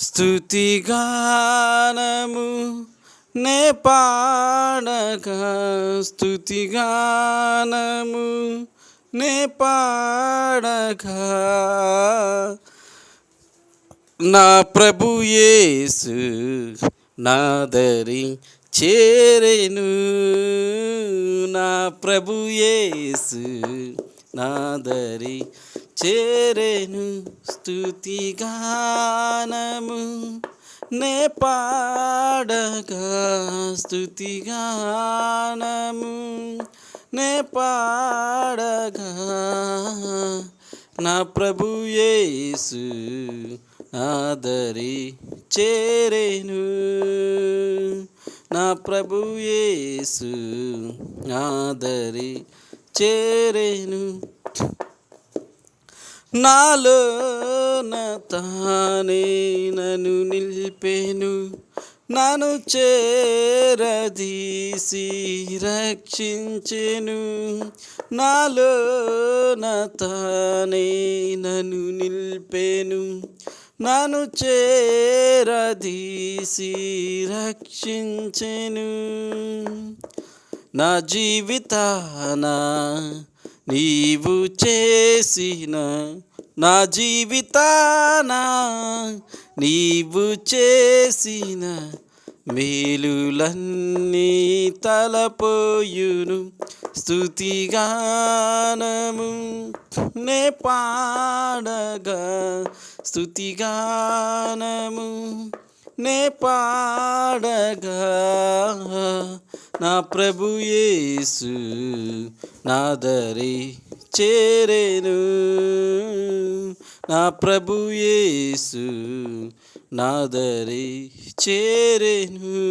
స్తుతిగానము నే పాడగా స్తుతిగానము నే పాడక. నా ప్రభు యేసు నాదరి చేరెను. నా ప్రభు యేసు నాదరి చేరేను స్తుతిగానము నే పాడగా స్తుతిగానము నే పాడగా నా ప్రభు యేసు నాదరి చేరేను. నా ప్రభు యేసు నాదరి చేరేను. నాలో తానే నన్ను నిలిపెను. నన్ను చేరదీసి రక్షించెను. నాలో తానే నన్ను నిలిపెను. నన్ను చేరదీసి రక్షించెను. నా జీవితాన నీవు చేసిన నా జీవితాన నీవు చేసిన మేలులన్నీ తలపోయును. స్తుతిగానము నే పాడగా స్తుతిగానము నే పాడగా నా ప్రభు యేసు నాదరి చేరేను. నా ప్రభు యేసు నాదరి చేరేను.